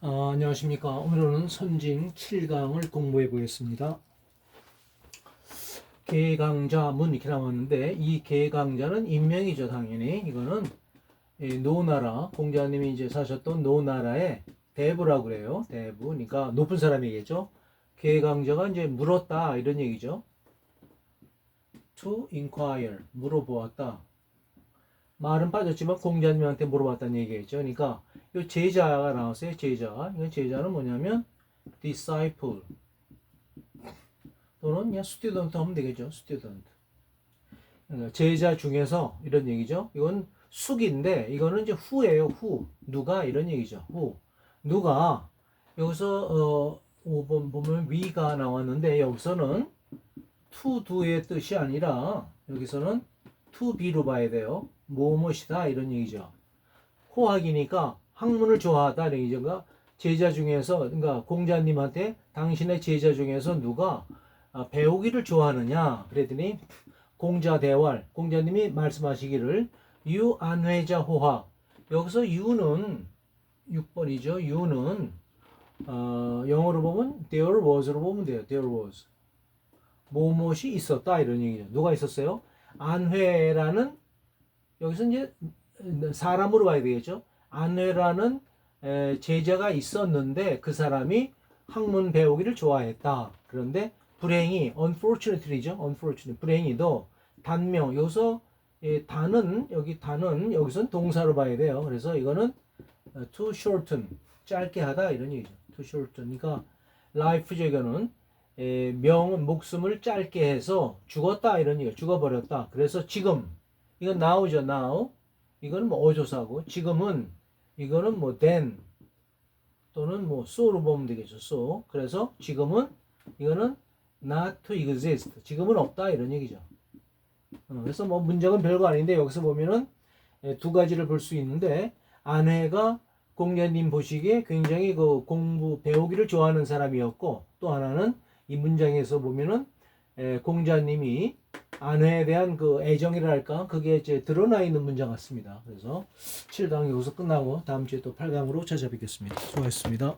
어, 안녕하십니까. 오늘은 선징 7강을 공부해 보겠습니다. 개강자문 이렇게 나왔는데 이 개강자는 인명이죠, 당연히. 이거는 이 노나라 공자님이 이제 사셨던 노나라의 대부라고 그래요. 대부. 그러니까 높은 사람이겠죠. 개강자가 이제 물었다 이런 얘기죠. to inquire 물어보았다. 말은 빠졌지만 공자님한테 물어봤다는 얘기겠죠. 그러니까 이 제자가 나왔어요. 제자. 이건 제자는 뭐냐면 disciple 또는 그냥 student 하면 되겠죠. student. 그러니까 제자 중에서 이런 얘기죠. 이건 숙인데 이거는 이제 후예요. 후. 누가 이런 얘기죠. 후. 누가 여기서 어 5번 보면 위가 나왔는데 여기서는 to do의 뜻이 아니라 여기서는 to be로 봐야 돼요. 무엇이다 이런 얘기죠. 호학이니까 학문을 좋아하다 이런 얘기죠. 그러니까 제자 중에서 그러니까 공자님한테 당신의 제자 중에서 누가 아, 배우기를 좋아하느냐 그랬더니 공자 대활 공자님이 말씀하시기를 유 안회자 호학 여기서 유는 6번이죠. 유는 어, 영어로 보면 there was로 보면 돼요. there was 무엇이 있었다 이런 얘기죠. 누가 있었어요? 안회라는 여기서 이제 사람으로 봐야 되겠죠. 에, 제자가 있었는데 그 사람이 학문 배우기를 좋아했다. 그런데 불행히 unfortunately죠. unfortunately 불행히도 단명 여기서 예, 단은 여기 단은 여기선 동사로 봐야 돼요. 그래서 이거는 어, to shorten 짧게 하다 이런 얘기죠. to shorten. 그러니까 life죠 이거는 에, 명은 목숨을 짧게 해서 죽었다 이런 얘기. 죽어버렸다. 그래서 지금 이건 now죠 now. 이거는 뭐 어조사고 지금은 이거는 뭐 then 또는 뭐 so로 보면 되겠죠. so. 그래서 지금은 이거는 not to exist. 지금은 없다 이런 얘기죠. 어, 그래서 뭐 문장은 별거 아닌데 여기서 보면은 예, 두 가지를 볼 수 있는데 아내가 공자님 보시기에 굉장히 그 공부 배우기를 좋아하는 사람이었고 또 하나는 이 문장에서 보면은 에, 공자님이 아내에 대한 그 애정이랄까 그게 이제 드러나 있는 문장 같습니다. 그래서 7강 여기서 끝나고 다음 주에 또 8강으로 찾아뵙겠습니다. 수고하셨습니다.